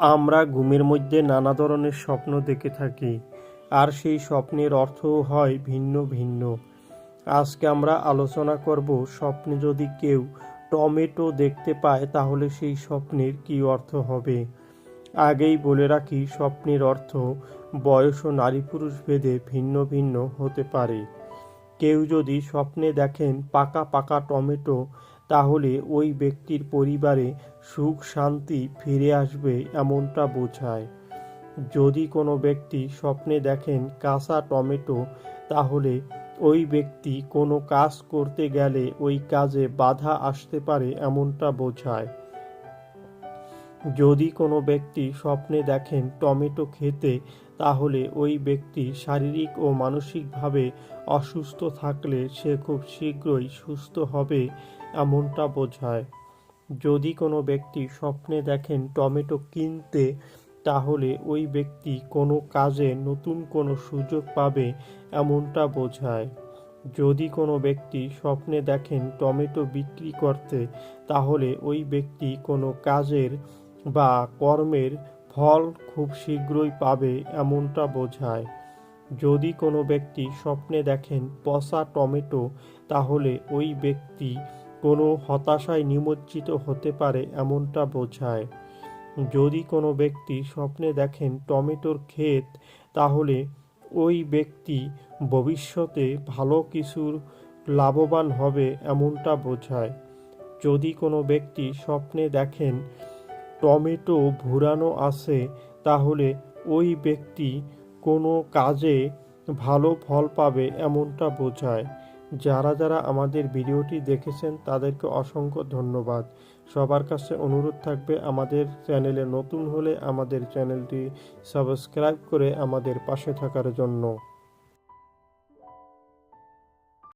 আমরা ঘুমের মধ্যে নানা ধরনের স্বপ্ন দেখে থাকি, আর সেই স্বপ্নের অর্থও হয় ভিন্ন ভিন্ন। আজকে আমরা আলোচনা করব স্বপ্নে যদি কেউ টমেটো দেখতে পায়, তাহলে সেই স্বপ্নের কী অর্থ হবে? আগেই বলে রাখি, স্বপ্নের অর্থ বয়স ও নারী পুরুষ ভেদে ভিন্ন ভিন্ন হতে পারে। কেউ যদি স্বপ্নে দেখেন পাকা পাকা টমেটো তাহলে ওই ব্যক্তির পরিবারে সুখ, শান্তি ফিরে আসবে এমনটা বোঝায়। যদি কোনো ব্যক্তি স্বপ্নে দেখেন কাঁচা টমেটো, তাহলে ওই ব্যক্তি কোনো কাজ করতে গেলে ওই কাজে বাধা আসতে পারে এমনটা বোঝায়। যদি কোনো ব্যক্তি স্বপ্নে দেখেন টমেটো খেতে, তাহলে ওই ব্যক্তি শারীরিক ও মানসিকভাবে অসুস্থ থাকলে সে খুব শীঘ্রই সুস্থ হবে এমনটা বোঝায়। যদি কোনো ব্যক্তি স্বপ্নে দেখেন টমেটো কিনতে, তাহলে ওই ব্যক্তি কোনো কাজে নতুন কোনো সুযোগ পাবে এমনটা বোঝায়। যদি কোনো ব্যক্তি স্বপ্নে দেখেন টমেটো বিক্রি করতে, তাহলে ওই ব্যক্তি কোনো কাজের বা কর্মের ফল খুব শীঘ্রই পাবে এমনটা বোঝায়। যদি কোনো ব্যক্তি স্বপ্নে দেখেন পচা টমেটো, তাহলে ওই ব্যক্তি কোনো হতাশায় নিমজ্জিত হতে পারে এমনটা বোঝায়। যদি কোনো ব্যক্তি স্বপ্নে দেখেন টমেটোর ক্ষেত, তাহলে ওই ব্যক্তি ভবিষ্যতে ভালো কিছুর লাভবান হবে এমনটা বোঝায়। যদি কোনো ব্যক্তি স্বপ্নে দেখেন টমেটো ভুরানো আছে, তাহলে ওই ব্যক্তি কোনো কাজে ভালো ফল পাবে এমনটা বোঝায়। যারা যারা আমাদের ভিডিওটি দেখেছেন, তাদেরকে অসংখ্য ধন্যবাদ। সবার কাছে অনুরোধ থাকবে, আমাদের চ্যানেলে নতুন হলে আমাদের চ্যানেলটি সাবস্ক্রাইব করে আমাদের পাশে থাকার জন্য।